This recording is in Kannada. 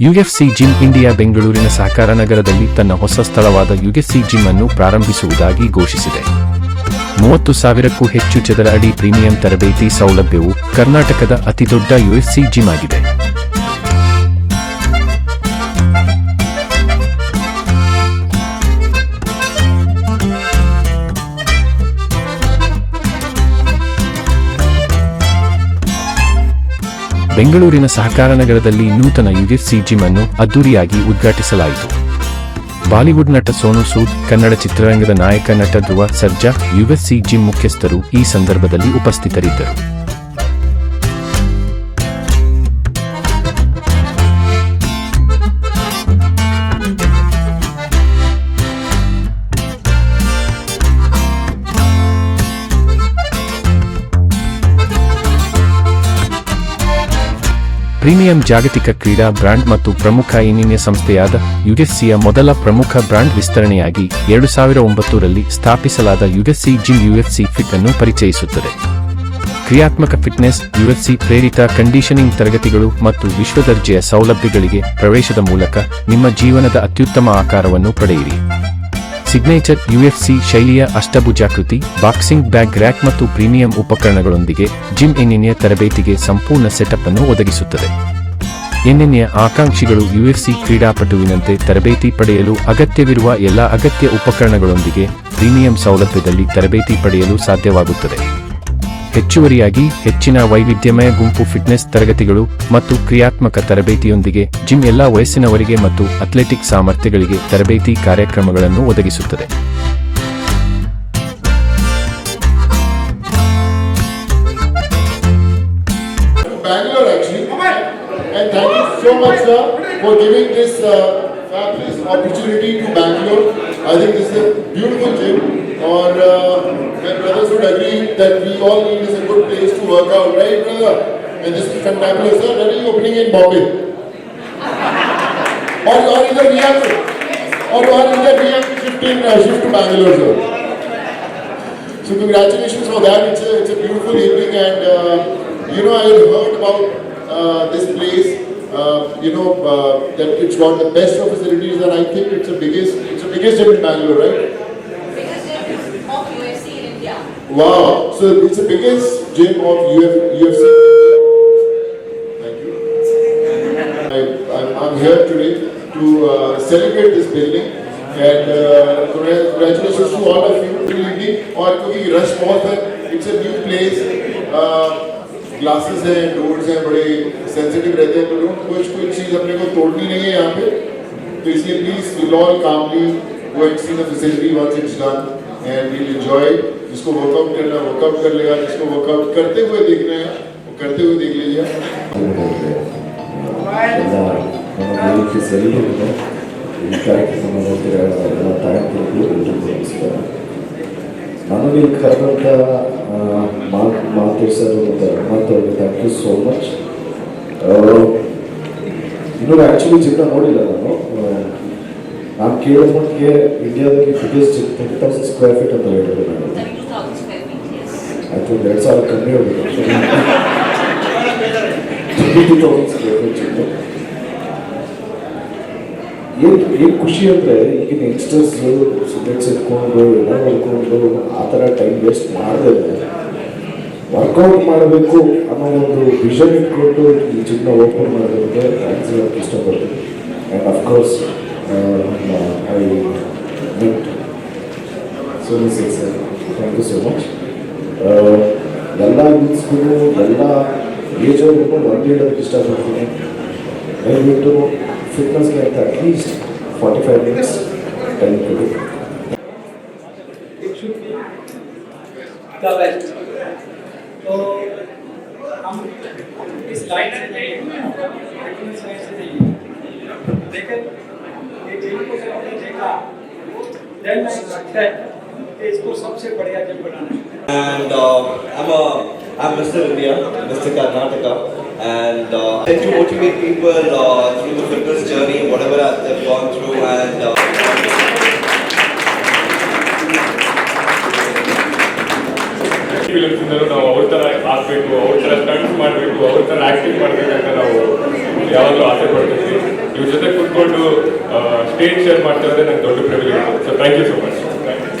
ಯುಎಫ್ಸಿ ಜಿಮ್ ಇಂಡಿಯಾ ಬೆಂಗಳೂರಿನ ಸಹಕಾರ ನಗರದಲ್ಲಿ ತನ್ನ ಹೊಸ ಸ್ಥಳವಾದ ಯುಎಫ್ಸಿ ಜಿಮ್ ಅನ್ನು ಪ್ರಾರಂಭಿಸುವುದಾಗಿ ಘೋಷಿಸಿದೆ. ಮೂವತ್ತು ಸಾವಿರಕ್ಕೂ ಹೆಚ್ಚು ಚದರ ಅಡಿ ಪ್ರೀಮಿಯಂ ತರಬೇತಿ ಸೌಲಭ್ಯವು ಕರ್ನಾಟಕದ ಅತಿದೊಡ್ಡ ಯುಎಫ್ಸಿ ಜಿಮ್ ಆಗಿದೆ. ಬೆಂಗಳೂರಿನ ಸಹಕಾರ ನಗರದಲ್ಲಿ ನೂತನ ಯುಎಫ್ಸಿ ಜಿಮ್ ಅನ್ನು ಅದ್ದೂರಿಯಾಗಿ ಉದ್ಘಾಟಿಸಲಾಯಿತು. ಬಾಲಿವುಡ್ ನಟ ಸೋನು ಸೂದ್, ಕನ್ನಡ ಚಿತ್ರರಂಗದ ನಾಯಕ ನಟ ಧ್ರುವ ಸರ್ಜಾ ಯುಎಫ್ಸಿ ಜಿಮ್ ಮುಖ್ಯಸ್ಥರು ಈ ಸಂದರ್ಭದಲ್ಲಿ ಉಪಸ್ಥಿತರಿದ್ದರು. ಪ್ರೀಮಿಯಂ ಜಾಗತಿಕ ಕ್ರೀಡಾ ಬ್ರಾಂಡ್ ಮತ್ತು ಪ್ರಮುಖ ಏನಿನ್ಯ ಸಂಸ್ಥೆಯಾದ ಯುಎಫ್ಸಿಯ ಮೊದಲ ಪ್ರಮುಖ ಬ್ರಾಂಡ್ ವಿಸ್ತರಣೆಯಾಗಿ ಎರಡು ಸಾವಿರ ಒಂಬತ್ತರಲ್ಲಿ ಸ್ಥಾಪಿಸಲಾದ ಯುಎಫ್ಸಿ ಜಿಮ್ ಯುಎಫ್ಸಿ ಫಿಟ್ ಅನ್ನು ಪರಿಚಯಿಸುತ್ತದೆ. ಕ್ರಿಯಾತ್ಮಕ ಫಿಟ್ನೆಸ್ ಯುಎಫ್ಸಿ ಪ್ರೇರಿತ ಕಂಡೀಷನಿಂಗ್ ತರಗತಿಗಳು ಮತ್ತು ವಿಶ್ವದರ್ಜೆಯ ಸೌಲಭ್ಯಗಳಿಗೆ ಪ್ರವೇಶದ ಮೂಲಕ ನಿಮ್ಮ ಜೀವನದ ಅತ್ಯುತ್ತಮ ಆಕಾರವನ್ನು ಪಡೆಯಿರಿ. ಸಿಗ್ನೇಚರ್ ಯುಎಫ್ಸಿ ಶೈಲಿಯ ಅಷ್ಟಭುಜಾಕೃತಿ, ಬಾಕ್ಸಿಂಗ್ ಬ್ಯಾಗ್ ರ್ಯಾಕ್ ಮತ್ತು ಪ್ರೀಮಿಯಂ ಉಪಕರಣಗಳೊಂದಿಗೆ ಜಿಮ್ ಎನ್ಎನ್ಎ ತರಬೇತಿಗೆ ಸಂಪೂರ್ಣ ಸೆಟಪ್ ಅನ್ನು ಒದಗಿಸುತ್ತದೆ. ಎನ್ಎನ್ಎ ಆಕಾಂಕ್ಷಿಗಳು ಯುಎಫ್ಸಿ ಕ್ರೀಡಾಪಟುವಿನಂತೆ ತರಬೇತಿ ಪಡೆಯಲು ಅಗತ್ಯವಿರುವ ಎಲ್ಲ ಅಗತ್ಯ ಉಪಕರಣಗಳೊಂದಿಗೆ ಪ್ರೀಮಿಯಂ ಸೌಲಭ್ಯದಲ್ಲಿ ತರಬೇತಿ ಪಡೆಯಲು ಸಾಧ್ಯವಾಗುತ್ತದೆ. ಹೆಚ್ಚುವರಿಯಾಗಿ ಹೆಚ್ಚಿನ ವೈವಿಧ್ಯಮಯ ಗುಂಪು ಫಿಟ್ನೆಸ್ ತರಗತಿಗಳು ಮತ್ತು ಕ್ರಿಯಾತ್ಮಕ ತರಬೇತಿಯೊಂದಿಗೆ ಜಿಮ್ ಎಲ್ಲಾ ವಯಸ್ಸಿನವರಿಗೆ ಮತ್ತು ಅಥ್ಲೆಟಿಕ್ ಸಾಮರ್ಥ್ಯಗಳಿಗೆ ತರಬೇತಿ ಕಾರ್ಯಕ್ರಮಗಳನ್ನು ಒದಗಿಸುತ್ತದೆ. Or uh, my brothers would agree that we all need is a good place to work out, right, brother? And this is fantabulous, sir. When are you opening in Bombay? or, or either we have to, or, or either we have to shift uh, shift to Bangalore, sir. So congratulations for that. It's a, it's a beautiful evening, and uh, you know I heard about uh, this place. Uh, you know uh, that it's got the best of facilities, and I think it's the biggest. It's the biggest gym in Bangalore, right? biggest gym of UFC in India. Wow. So it's the biggest gym of Uf, UFC. Thank you. I, I'm, I'm here today to uh, celebrate this building. And uh, congra- congratulations to all of you. Good evening. और क्योंकि रश बहुत है it's a new place glasses हैं डोर्स हैं बड़े सेंसिटिव रहते हैं तो डोंट कुछ कुछ चीज़ अपने को तोड़नी नहीं है यहाँ पे तो इसलिए please we'll all calmly go and see the facility once it's done and we'll enjoy जिसको वर्कआउट करना वर्कआउट कर लेगा जिसको वर्कआउट करते हुए देखना है वो करते हुए देख लीजिए ಎಲ್ಲ ನಮ್ಮ ವೇದಿಕೆ ಸರಿಯಿದೆ ಈ ಕಾರ್ಯಕ್ರಮ ನೋಡ್ತಿರೋ ಎಲ್ಲ ತಾಯಂದಿರಿಗೂ ಎಲ್ರಿಗೂ ನಮಸ್ಕಾರ ನನಗೆ ಇಲ್ಲಿ ಕರೆದಂಥ ಮಾತು ಮಾತೇಶರು ಮತ್ತು ರಮತ್ ಅವರಿಗೆ ಥ್ಯಾಂಕ್ ಯು ಸೋ ಮಚ್ ಇನ್ನೂ ಆ್ಯಕ್ಚುಲಿ ಜಿಮ್ನ ನೋಡಿಲ್ಲ ನಾನು ಆ, ನಾನು ಕೇಳೋ ಮಟ್ಟಿಗೆ ಇಂಡಿಯಾದಲ್ಲಿ biggest twenty thousand square feet ಅಂತ ಹೇಳಿದ್ರು ನಾನು 32,000 square ಆಯ್ತು ಎರಡು ಸಾವಿರ ಕಮ್ಮಿ ಹೋಗಿದೆ ತೌಸಂಡ್ ಸ್ಕ್ವೇರ್ ಫೀಟ್ ಜಿಮ್ಮು ಏನು ಏನು ಖುಷಿ ಅಂದರೆ ಈಗಿನ ಯಂಗ್ಸ್ಟರ್ಸು ಸಿಗರೆಟ್ಸ್ ಇಟ್ಕೊಂಡು ಎಲ್ಲ ಮಾಡ್ಕೊಂಡು ಆ ಥರ ಟೈಮ್ ವೇಸ್ಟ್ ಮಾಡದೆ ವರ್ಕೌಟ್ ಮಾಡಬೇಕು ಅನ್ನೋ ಒಂದು ವಿಷನ್ ಇಟ್ಕೊಂಡು ಈ ಜಿಮ್ನ ಓಪನ್ ಮಾಡೋದಕ್ಕೆ ಥ್ಯಾಂಕ್ಸ್ ಹೇಳೋಕ್ಕೆ ಇಷ್ಟಪಡ್ತೀನಿ. And of course I met Soni Singh sir thank you so much ಎಲ್ಲ ಯೂತ್ಸ್ಗಳು ಎಲ್ಲ ಏಜ್ ಅವ್ರಿಗೂ ಒಂದು ಹೇಳೋದಕ್ಕೆ ಇಷ್ಟಪಡ್ತೀನಿ ದಯವಿಟ್ಟು ಫಿಟ್ನೆಸ್ಗೆ ಅಂತ at least forty five minutes time ಕೊಡಿ का बेस्ट तो हम इस लाइन से नहीं फिटनेस लाइन से नहीं लेकिन ये जिम को जब हमने देखा and uh, I'm a I'm Mr. India, Mr. Karnataka, and uh, I try to motivate people uh, through the fitness journey, whatever they've gone through, and. Uh, films ಇಂದಲೂ ನಾವು ಅವ್ರ ಥರ ಆಗಬೇಕು ಅವ್ರ ಥರ ಸ್ಟಂಟ್ಸ್ ಮಾಡಬೇಕು ಅವ್ರ ಥರ ಆ್ಯಕ್ಟಿಂಗ್ ಮಾಡಬೇಕಂತ ನಾವು ಯಾವಾಗಲೂ ಆಸೆ ಪಡ್ತೀವಿ ಇವ್ರ ಜೊತೆ ಕೂತ್ಕೊಂಡು ಸ್ಟೇಜ್ ಶೇರ್ ಮಾಡ್ತಾ ಇರೋದೇ ನಂಗೆ ದೊಡ್ಡ privilege so thank you so much